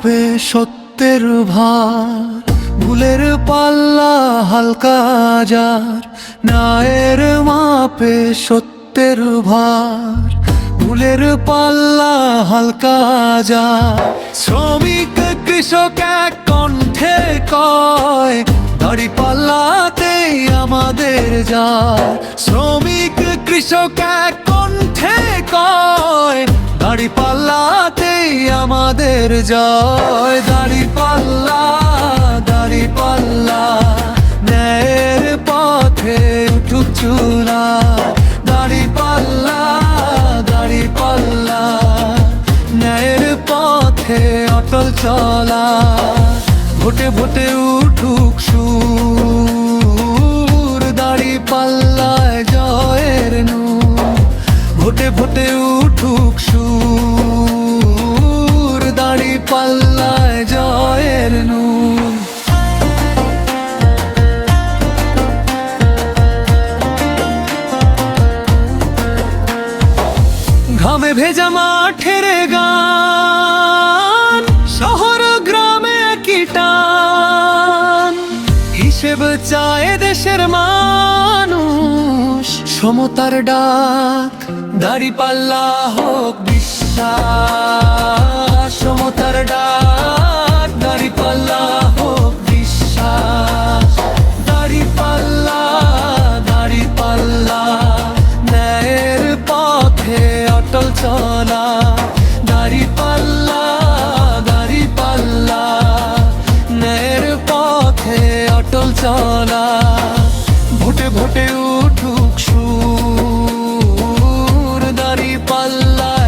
মাপে সত্যের ভার, ভুলের পাল্লা হালকা যার নায়ের মাপে সত্যের ভার, ভুলের পাল্লা হালকা যার। শ্রমিক, কৃষক এক কণ্ঠে কয়, দাড়ি পাল্লাতেই আমাদের যায় শ্রমিক, কৃষক এক কণ্ঠে কয়, দাড়ি পাল্লাতেই আমাদের জয়। দাড়ি পাল্লা দাড়ি পাল্লা, ন্যায়ের পথে উঠুক চুলা। দাড়ি পাল্লা দাড়ি পাল্লা, ন্যায়ের পথে অটল চলা। ভোটে ভোটে উঠুক সুর। দাড়ি পাল্লায় জয়ের নূর। ভোটে ভোটে উঠুক সুর। পাল্লায় জয়ের নূর। ঘামে ভেজা মাঠের গান, শহর গ্রামে কি টান। হিসেব চায় দেশের মানুষ। সমতার ডাক, দাড়ি পাল্লা হোক বিশ্বাস। সমতার ডাক, দাড়ি পাল্লা হোক বিশ্বাস। দাড়ি পাল্লা দাড়ি পাল্লা। ন্যায়ের পথে অটল চলা। দাড়ি পাল্লা দাড়ি পাল্লা। ন্যায়ের পথে অটল চলা। ভোটে ভোটে love.